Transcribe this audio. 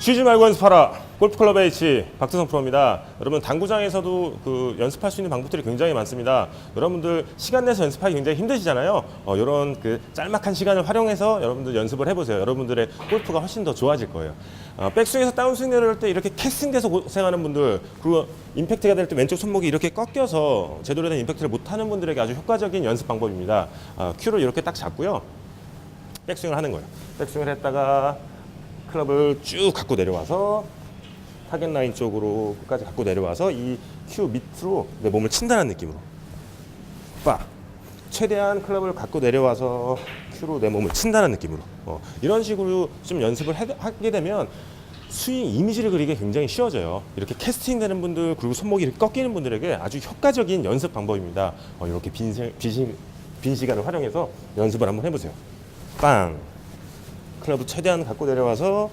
쉬지 말고 연습하라. 골프클럽 H 박태성 프로입니다. 여러분 당구장에서도 그 연습할 수 있는 방법들이 굉장히 많습니다. 여러분들 시간 내서 연습하기 굉장히 힘드시잖아요. 어, 이런 그 짤막한 시간을 활용해서 여러분들 연습을 해보세요. 여러분들의 골프가 훨씬 더 좋아질 거예요. 어, 백스윙에서 다운스윙 내려올 때 이렇게 캐스팅돼서 고생하는 분들 그리고 임팩트가 될 때 왼쪽 손목이 이렇게 꺾여서 제대로 된 임팩트를 못하는 분들에게 아주 효과적인 연습 방법입니다. 어, 큐를 이렇게 딱 잡고요. 백스윙을 하는 거예요. 백스윙을 했다가 클럽을 쭉 갖고 내려와서 타겟 라인 쪽으로 끝까지 갖고 내려와서 이 큐 밑으로 내 몸을 친다는 느낌으로 빡 최대한 클럽을 갖고 내려와서 큐로 내 몸을 친다는 느낌으로 어, 이런 식으로 좀 연습을 해- 하게 되면 스윙 이미지를 그리기 굉장히 쉬워져요. 이렇게 캐스팅 되는 분들 그리고 손목이 이렇게 꺾이는 분들에게 아주 효과적인 연습 방법입니다. 어, 이렇게 빈, 세- 빈, 시- 빈 시간을 활용해서 연습을 한번 해보세요. 빵 클럽을 최대한 갖고 내려와서